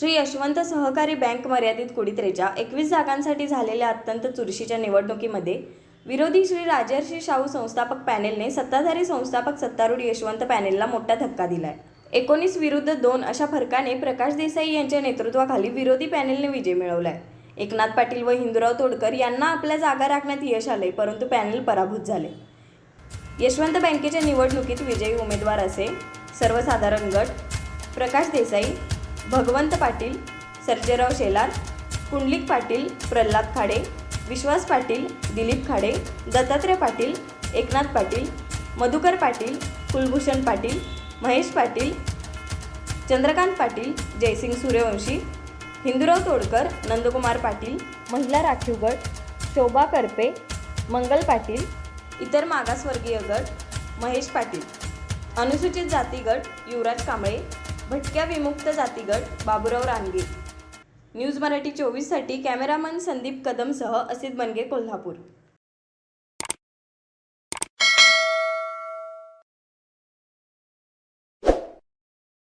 श्री यशवंत सहकारी बँक मर्यादित कुडित्रेच्या एकवीस जागांसाठी झालेल्या अत्यंत चुरशीच्या निवडणुकीमध्ये विरोधी श्री राजर्षी शाहू संस्थापक पॅनेलने सत्ताधारी संस्थापक सत्तारूढ यशवंत पॅनेलला मोठा धक्का दिलाय. एकोणीस विरुद्ध दोन अशा फरकाने प्रकाश देसाई यांच्या नेतृत्वाखाली विरोधी पॅनेलने विजय मिळवलाय. एकनाथ पाटील व हिंदुराव तोडकर यांना आपल्या जागा राखण्यात यश आले परंतु पॅनेल पराभूत झाले यशवंत बँकेच्या निवडणुकीत विजयी उमेदवार असे सर्वसाधारण गट प्रकाश देसाई भगवंत पाटील सर्जेराव शेलार कुंडलिक पाटील प्रल्हाद खाडे विश्वास पाटील दिलीप खाडे दत्तात्रय पाटील एकनाथ पाटील मधुकर पाटील कुलभूषण पाटील महेश पाटील चंद्रकांत पाटील जयसिंग सूर्यवंशी हिंदुराव तोडकर नंदकुमार पाटील महिला राखीव गट शोभा करपे मंगल पाटील इतर मागासवर्गीय गट महेश पाटील. अनुसूचित जाती गट युवराज कांबळे भटक्या विमुक्त जातीगट बाबुराव रानगे न्यूज मराठी चोवीससाठी कॅमेरामन संदीप कदमसह असित बनगे कोल्हापूर.